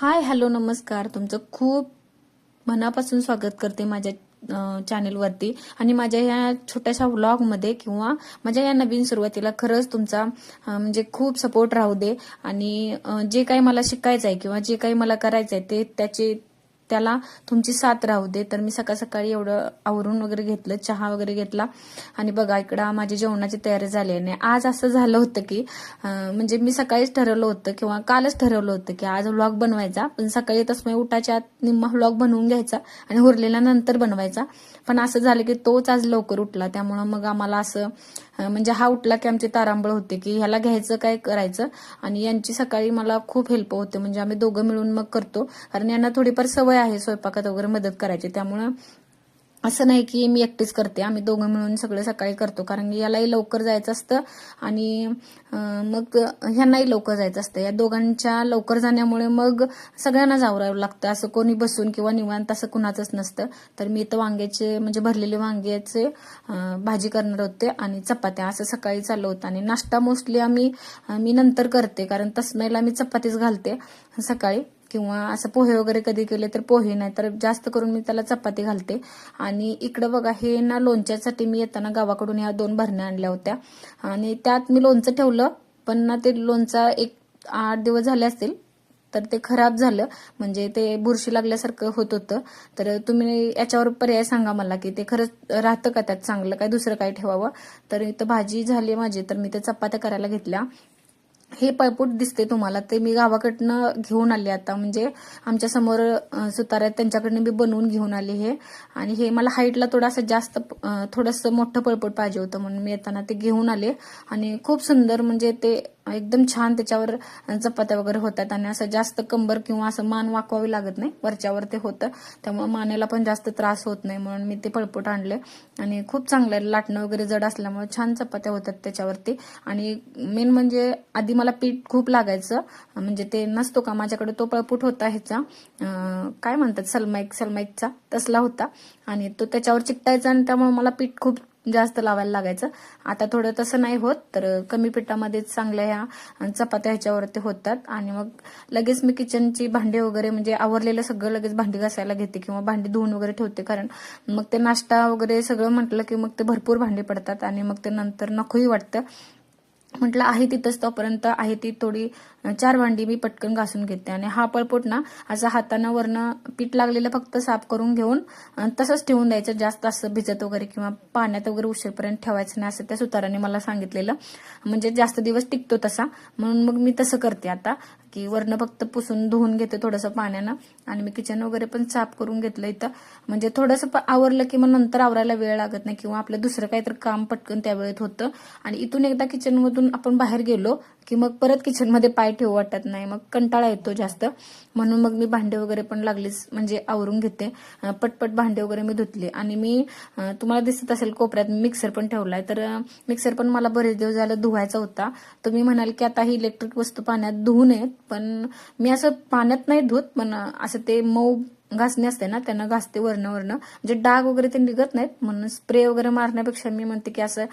Hi hello नमस्कार. तुमचं खूप मनापासून स्वागत करते माझ्या चॅनेलवरती आणि माझ्या या छोट्याशा व्लॉगमध्ये किंवा माझ्या या नवीन सुरुवातीला खरंच तुमचा म्हणजे खूप सपोर्ट राहू दे. आणि जे काही मला शिकायचं आहे किंवा जे काही मला करायचं आहे ते त्याचे त्याला तुमची साथ राहू दे. तर मी सकाळ सकाळी एवढं आवरून वगैरे घेतलं चहा वगैरे घेतला. आणि बघा इकडं माझी जेवणाची तयारी झाली आहे. आणि आज असं झालं होतं की म्हणजे मी सकाळीच ठरवलं होतं किंवा कालच ठरवलं होतं की आज व्लॉग बनवायचा. पण सकाळी तसं उठाच्या आत निम्मा व्लॉग बनवून घ्यायचा आणि उरलेला नंतर बनवायचा. पण असं झालं की तोच आज लवकर उठला. त्यामुळं मग आम्हाला असं म्हणजे हा उठला की आमचे तारांबळ होते की ह्याला घ्यायचं काय करायचं. आणि यांची सकाळी मला खूप हेल्प होते. म्हणजे आम्ही दोघं मिळून मग करतो. कारण यांना थोडीफार सवय आहे स्वयंपाकात वगैरे मदत करायची. त्यामुळं असं नाही की मी एकटीच करते. आम्ही दोघं मिळून सगळं सकाळी करतो. कारण की यालाही लवकर जायचं असतं आणि मग ह्यांनाही लवकर जायचं असतं. या दोघांच्या लवकर जाण्यामुळे मग सगळ्यांना जावरावं लागतं. असं कोणी बसून किंवा निवांत असं कुणाचंच नसतं. तर मी इथं वांग्याचे म्हणजे भरलेले वांग्याचे भाजी करणार होते आणि चपात्या. असं सकाळी चाललं होतं आणि नाश्ता मोस्टली आम्ही मी नंतर करते. कारण तसमेला मी चपातीच घालते सकाळी. किंवा असं पोहे वगैरे कधी केले तर पोहे नाही तर जास्त करून मी त्याला चपाती घालते. आणि इकडं बघा हे ना लोणच्यासाठी मी येताना गावाकडून ह्या दोन भरण्या आणल्या होत्या. आणि त्यात मी लोणचं ठेवलं पण ना ते लोणचा एक आठ दिवस झाले असतील तर ते खराब झालं. म्हणजे ते बुरशी लागल्यासारखं होत होतं. तर तुम्ही याच्यावर पर्याय सांगा मला की ते खरंच राहतं का त्यात चांगलं? काय दुसरं काय ठेवावं? तर इथं भाजी झाली माझी तर मी ते चपात्या करायला घेतल्या. हे पळपूट दिसते तुम्हाला ते मी गावाकडनं घेऊन आले आता. म्हणजे आमच्यासमोर अं, सुतार आहेत त्यांच्याकडनं मी बनवून घेऊन आले हे. आणि हे मला हाईटला थोडासा जास्त थोडंसं मोठं पळपूट पाहिजे होतं म्हणून मी येताना ते घेऊन आले. आणि खूप सुंदर म्हणजे ते एकदम छान त्याच्यावर चपात्या वगैरे होतात आणि असं जास्त कंबर किंवा असं मान वाकवावी लागत नाही. वरच्यावर ते होतं. त्यामुळे मानेला पण जास्त त्रास होत नाही म्हणून मी ते पळपूट आणले. आणि खूप चांगलं आहे. लाटणं वगैरे जड असल्यामुळे छान चपात्या होतात त्याच्यावरती. आणि मेन म्हणजे आधी मला पीठ खूप लागायचं. म्हणजे ते नसतो का? माझ्याकडे तो पळपूट होता ह्याचा. काय म्हणतात? सलमाईक सलमाईकचा तसला होता. आणि तो त्याच्यावर चिकटायचा आणि त्यामुळे मला पीठ खूप जास्त लावायला लागायचं. आता थोडं तसं नाही होत तर कमी पिठामध्ये चांगल्या ह्या चपात्या ह्याच्यावरती होतात. आणि मग लगेच मी किचनची भांडी वगैरे म्हणजे आवरलेलं सगळं लगेच भांडी घासायला घेते किंवा भांडी धुवून वगैरे ठेवते. कारण मग ते नाश्ता वगैरे सगळं म्हटलं की मग ते भरपूर भांडी पडतात आणि मग ते नंतर नकोही वाटतं. म्हटलं आहे तिथंच तोपर्यंत आहे ती थोडी चार भांडी मी पटकन घासून घेते. आणि हा पळपोट ना असं हातानं वरनं पीठ लागलेलं फक्त साफ करून घेऊन तसंच ठेवून द्यायचं जास्त असं भिजत वगैरे किंवा पाण्यात वगैरे उशीरपर्यंत ठेवायचं नाही असं त्या सुताराने मला सांगितलेलं. म्हणजे जास्त दिवस टिकतो तसा म्हणून मग मी तसं करते आता. की वरनं फक्त पुसून धुवून घेते थोडंसं पाण्यानं. आणि मी किचन वगैरे पण साफ करून घेतलं इथं. म्हणजे थोडंसं प- आवरलं की मग नंतर आवरायला वेळ लागत नाही किंवा आपलं दुसरं काहीतरी काम पटकन त्यावेळेत होतं. आणि इथून एकदा किचनमधून आपण बाहेर गेलो की मग परत किचनमध्ये पाय ठेवू वाटत नाही. मग कंटाळा येतो जास्त. म्हणून मग मी भांडे वगैरे पण लागलीच म्हणजे आवरून घेते. पटपट भांडे वगैरे मी धुतले. आणि मी तुम्हाला दिसत असेल कोपऱ्यात मिक्सर पण ठेवलाय. तर मिक्सर पण मला बरेच दिवस झालं धुवायचा होता. तुम्ही म्हणाल की आता ही इलेक्ट्रिक वस्तू पाण्यात धुवू नयेत. पण मी असं पाण्यात नाही धुत पण असं ते मऊ घासणे असते ना त्यांना घासते वरण वरण. म्हणजे डाग वगैरे ते निघत नाहीत म्हणून स्प्रे वगैरे मारण्यापेक्षा मी म्हणते की असं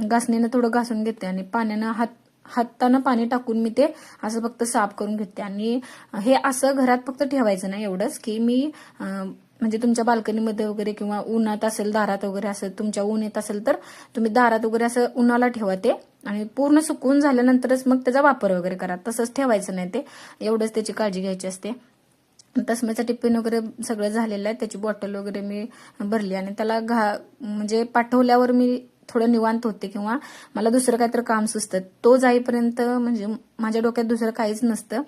घासणीनं थोडं घासून घेते आणि पाण्यानं हात हातानं पाणी टाकून मी ते असं फक्त साफ करून घेते. आणि हे असं घरात फक्त ठेवायचं नाही एवढंच की मी म्हणजे तुमच्या बाल्कनीमध्ये वगैरे किंवा उन्हात असेल दारात वगैरे असं तुमच्या ऊन येत असेल तर तुम्ही दारात वगैरे असं उन्हाला ठेवा ते. आणि पूर्ण सुकून झाल्यानंतरच मग त्याचा वापर वगैरे करा. तसंच ठेवायचं नाही ते. एवढंच त्याची काळजी घ्यायची असते. तसम्याचं टिफिन वगैरे सगळं झालेलं आहे. त्याची बॉटल वगैरे मी भरली आणि त्याला घा म्हणजे पाठवल्यावर मी थोडं निवांत होते किंवा मला दुसरं काहीतरी काम सुचतं. तो जाईपर्यंत म्हणजे माझ्या डोक्यात दुसरं काहीच नसतं.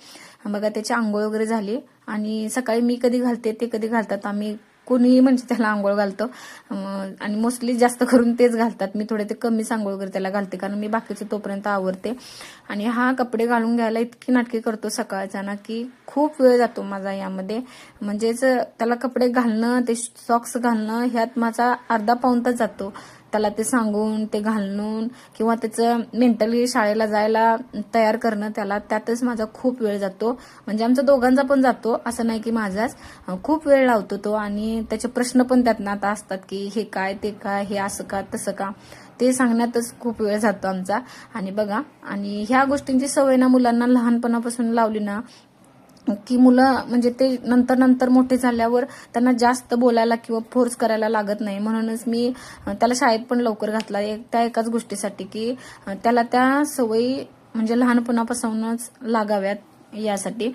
बघा त्याची आंघोळ वगैरे झाली आणि सकाळी मी कधी घालते ते कधी घालतात. आम्ही कोणीही म्हणजे त्याला आंघोळ घालतो. आणि मोस्टली जास्त करून तेच घालतात. मी थोडे ते कमीच आंघोळ वगैरे त्याला घालते कारण मी बाकीचे तोपर्यंत आवरते. आणि हा कपडे घालून घ्यायला इतकी नाटके करतो सकाळचा ना की खूप वेळ जातो माझा यामध्ये. म्हणजेच त्याला कपडे घालणं ते सॉक्स घालणं ह्यात माझा अर्धा पाऊन तास जातो. त्याला ते सांगून ते घालून किंवा त्याचं मेंटली शाळेला जायला तयार करणं त्याला त्यातच माझा खूप वेळ जातो. म्हणजे आमचा दोघांचा पण जातो असं नाही की माझाच. खूप वेळ लावतो तो आणि त्याचे प्रश्न पण त्यातनं आता असतात की हे काय ते काय हे असं का तसं का. ते सांगण्यातच खूप वेळ जातो आमचा. आणि बघा आणि ह्या गोष्टींची सवय ना मुलांना लहानपणापासून लावली ना की मुलं म्हणजे ते नंतर नंतर मोठे झाल्यावर त्यांना जास्त बोलायला किंवा फोर्स करायला लागत नाही. म्हणूनच मी त्याला शाळेत पण लवकर घातला. एक त्या एकाच गोष्टीसाठी की त्याला त्या सवयी म्हणजे लहानपणापासूनच लागाव्यात यासाठी.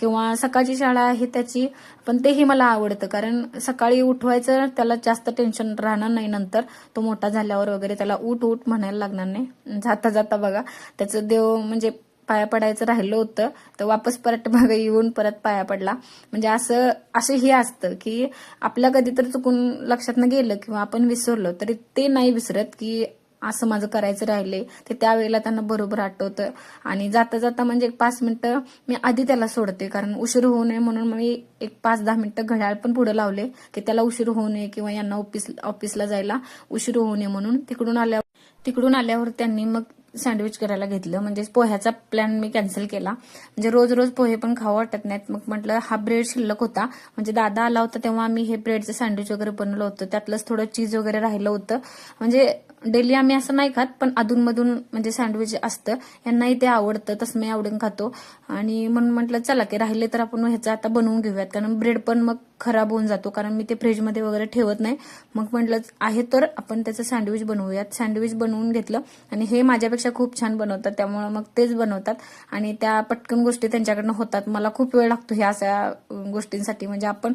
किंवा सकाळची शाळा आहे त्याची पण तेही मला आवडतं. कारण सकाळी उठवायचं त्याला जास्त टेन्शन राहणार नाही नंतर. तो मोठा झाल्यावर वगैरे त्याला उठ उठ म्हणायला लागणार नाही. जाता जाता बघा. त्याचं देव म्हणजे पाया पडायचं राहिलं होतं तर वापस परत मागे येऊन परत पाया पडला. म्हणजे असं असं हे असतं की आपल्या कधी तर चुकून लक्षात गेलं किंवा आपण विसरलो तरी ते नाही विसरत की असं माझं करायचं राहिले ते त्यावेळेला त्यांना बरोबर आठवतं. आणि जाता जाता म्हणजे एक पाच मिनिटं मी आधी त्याला सोडते कारण उशीर होऊ नये म्हणून मी एक पाच दहा मिनिटं घड्याळ पण पुढे लावले की त्याला उशीर होऊ नये किंवा यांना ऑफिस ऑफिसला जायला उशीर होऊ नये म्हणून. तिकडून आल्यावर तिकडून आल्यावर त्यांनी मग सँडविच करायला घेतलं. म्हणजे पोह्याचा प्लॅन मी कॅन्सल केला. म्हणजे रोज रोज पोहे पण खावं वाटत नाहीत. मग म्हटलं हा ब्रेड शिल्लक होता. म्हणजे दादा आला होता तेव्हा आम्ही हे ब्रेडचं सँडविच वगैरे बनवलं होतं. त्यातलंच थोडं चीज वगैरे राहिलं होतं. म्हणजे डेली आम्ही असं नाही खात पण अधूनमधून म्हणजे सँडविच असतं. यांनाही ते आवडतं. तसं मी आवडून खातो. आणि म्हणून म्हटलं चला की राहिले तर आपण ह्याचं आता बनवून घेऊयात. कारण ब्रेड पण मग खराब होऊन जातो. कारण मी ते फ्रीजमध्ये वगैरे ठेवत नाही. मग म्हटलं आहे तर आपण त्याचं सँडविच बनवूयात. सँडविच बनवून घेतलं. आणि हे माझ्यापेक्षा खूप छान बनवतात. त्यामुळे मग तेच बनवतात. आणि त्या पटकन गोष्टी त्यांच्याकडनं होतात. मला खूप वेळ लागतो ह्या अशा गोष्टींसाठी. म्हणजे आपण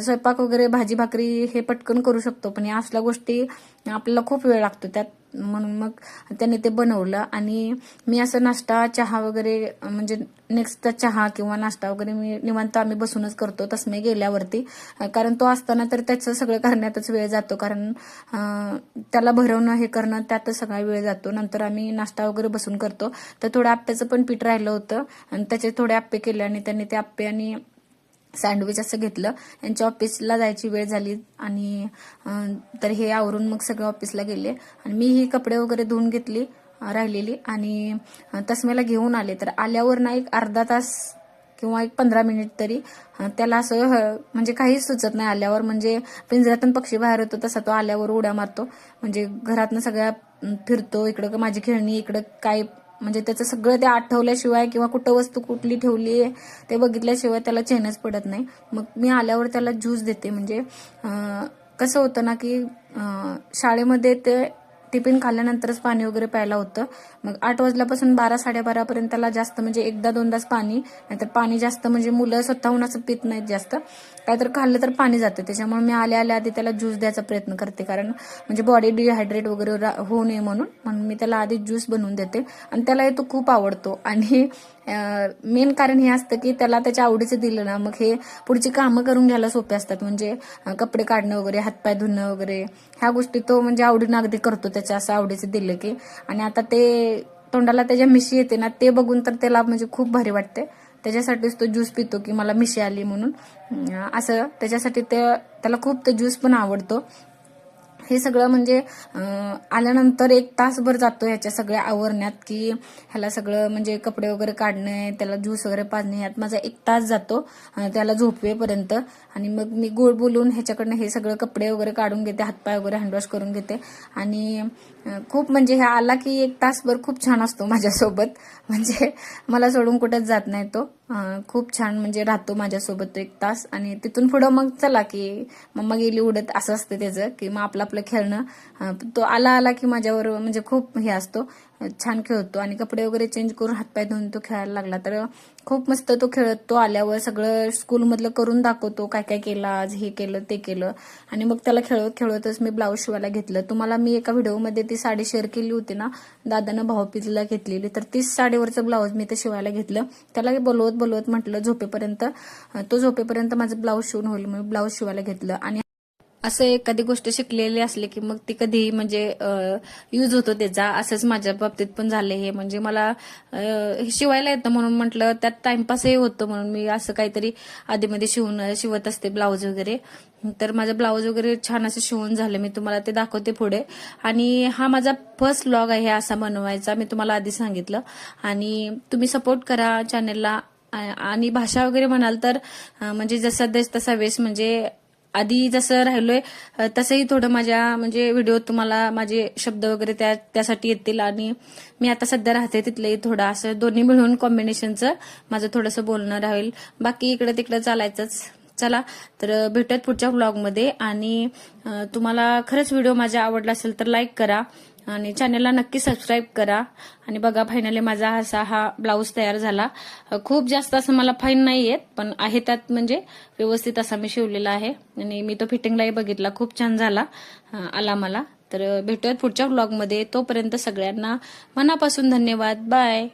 स्वयंपाक वगैरे भाजी भाकरी हे पटकन करू शकतो. पण या असल्या गोष्टी आपल्याला खूप वेळ लागतो. त्यात म्हणून मग त्याने ते बनवलं. आणि मी असं नाश्ता चहा वगैरे म्हणजे नेक्स्ट चहा किंवा नाश्ता वगैरे मी निवांत आम्ही बसूनच करतो तसं मी गेल्यावरती. कारण तो असताना तर त्याचं सगळं करण्यातच वेळ जातो. कारण त्याला भरवणं हे करणं त्यातच सगळा वेळ जातो. नंतर आम्ही नाश्ता वगैरे बसून करतो. तर थोडं आप्प्याचं पण पीठ राहिलं होतं. आणि त्याचे थोडे आप्पे केले आणि त्यांनी ते आप्पे आणि सँडविच असं घेतलं. यांच्या ऑफिसला जायची वेळ झाली आणि तर हे आवरून मग सगळं ऑफिसला गेले. आणि मी ही कपडे वगैरे धुवून घेतली राहिलेली. आणि अं, तसमेला घेऊन आले. तर आल्यावर ना एक अर्धा तास किंवा एक पंधरा मिनिट तरी त्याला असं म्हणजे काहीच सुचत नाही. आल्यावर म्हणजे पिंजऱ्यातून पक्षी बाहेर होतो तसा तो आल्यावर उड्या मारतो. म्हणजे घरातनं सगळ्या फिरतो. इकडं माझी खेळणी इकडं काय म्हणजे त्याचं सगळं ते आठवल्याशिवाय किंवा कुठं वस्तू कुठली ठेवली आहे ते बघितल्याशिवाय त्याला चैनच पडत नाही. मग मी आल्यावर त्याला ज्यूस देते. म्हणजे कसं होतं ना की शाळेमध्ये ते टिफिन खाल्ल्यानंतरच पाणी वगैरे प्यायला होतं. मग आठ वाजल्यापासून बारा साडेबारापर्यंत त्याला जास्त म्हणजे एकदा दोनदाच पाणी नाहीतर पाणी जास्त म्हणजे मुलं स्वतःहून असं पित नाहीत जास्त. काय तर खाल्लं तर पाणी जातं. त्याच्यामुळे मी आल्या आल्या आधी त्याला ज्यूस द्यायचा प्रयत्न करते. कारण म्हणजे बॉडी डिहायड्रेट वगैरे रा- होऊ नये म्हणून. म्हणून मी त्याला आधी ज्यूस बनवून देते. आणि त्याला तो खूप आवडतो. आणि मेन कारण हे असतं की त्याला त्याच्या आवडीचं दिलं ना मग हे पुढची कामं करून घ्यायला सोपे असतात. म्हणजे कपडे काढणं वगैरे हातपाय धुणं वगैरे ह्या गोष्टी तो म्हणजे आवडीनं अगदी करतो त्याच्या असं आवडीचं दिलं की. आणि आता ते तोंडाला त्याच्या मिशी येते ना ते बघून तर त्याला म्हणजे खूप भारी वाटते. त्याच्यासाठीच तो ज्यूस पितो की मला मिशी आली म्हणून. असं त्याच्यासाठी ते त्याला खूप ते ज्यूस पण आवडतो. हे सगळं म्हणजे आल्यानंतर एक तासभर जातो ह्याच्या सगळ्या आवरण्यात की ह्याला सगळं म्हणजे कपडे वगैरे काढणे त्याला ज्यूस वगैरे पाजणे यात माझा एक तास जातो त्याला झोपवेपर्यंत. आणि मग मी गोड बोलून ह्याच्याकडनं हे सगळं कपडे वगैरे काढून घेते हातपाय वगैरे हँडवॉश करून घेते. आणि खूप म्हणजे ह्या आला की एक तासभर खूप छान असतो माझ्यासोबत. म्हणजे मला सोडून कुठंच जात नाही तो. खूप छान म्हणजे राहतो माझ्यासोबत एक तास. आणि तिथून पुढं मग चला की मम्मा गेली उडत असं असतं त्याचं की मग आपलं आपलं खेळणं. तो आला आला की माझ्यावर म्हणजे खूप हे असतो. छान खेळतो आणि कपडे वगैरे चेंज करून हातपाय धुवून तो खेळायला लागला. तर खूप मस्त तो खेळत तो आल्यावर सगळं स्कूलमधलं करून दाखवतो काय काय केलं आज हे केलं ते केलं. आणि मग त्याला खेळत खेळतच मी ब्लाऊज शिवायला घेतलं. तुम्हाला मी एका व्हिडिओमध्ये ती साडी शेअर केली होती ना दादानं भाऊपीजला घेतलेली. तर तीच साडीवरचं ब्लाऊज मी ते शिवायला घेतलं. त्याला बोलवत बोलवत म्हटलं झोपेपर्यंत तो झोपेपर्यंत माझं ब्लाऊज शिवून होईल मी ब्लाऊज शिवायला घेतलं. आणि असं एखादी गोष्ट शिकलेली असली की मग ती कधी म्हणजे यूज होतो त्याचा. असंच माझ्या बाबतीत पण झाले हे. म्हणजे मला हे शिवायला येतं म्हणून म्हटलं त्यात टाइमपासही होतं म्हणून मी असं काहीतरी आधीमध्ये शिवून शिवत असते ब्लाऊज वगैरे. तर माझं ब्लाऊज वगैरे छान असं शिवून झालं. मी तुम्हाला ते दाखवते पुढे. आणि हा माझा फर्स्ट ब्लॉग आहे असा बनवायचा. मी तुम्हाला आधी सांगितलं. आणि तुम्ही सपोर्ट करा चॅनलला आणि भाषा वगैरे म्हणाल तर म्हणजे जसा देश तसा वेश. म्हणजे आधी जसं राहिलोय तसंही थोडं माझ्या म्हणजे व्हिडिओ तुम्हाला माझे शब्द वगैरे त्या त्यासाठी येतील आणि मी आता सध्या राहते तिथलंही थोडं असं दोन्ही मिळून कॉम्बिनेशनचं माझं थोडंसं बोलणं राहील. बाकी इकडे तिकडे चालायचंच. चला तर भेटूयात पुढच्या व्लॉगमध्ये आणि तुम्हाला खरंच व्हिडिओ माझा आवडला असेल तर लाईक करा आणि चॅनलला नक्की सबस्क्राईब करा. आणि बघा फायनली माझा असा हा ब्लाऊज तयार झाला. खूप जास्त असं मला फाईन नाही येत पण आहे त्यात म्हणजे व्यवस्थित असा मी शिवलेला आहे. आणि मी तो फिटिंगलाही बघितला खूप छान झाला आला मला. तर भेटूयात पुढच्या व्लॉगमध्ये तोपर्यंत सगळ्यांना मनापासून धन्यवाद. बाय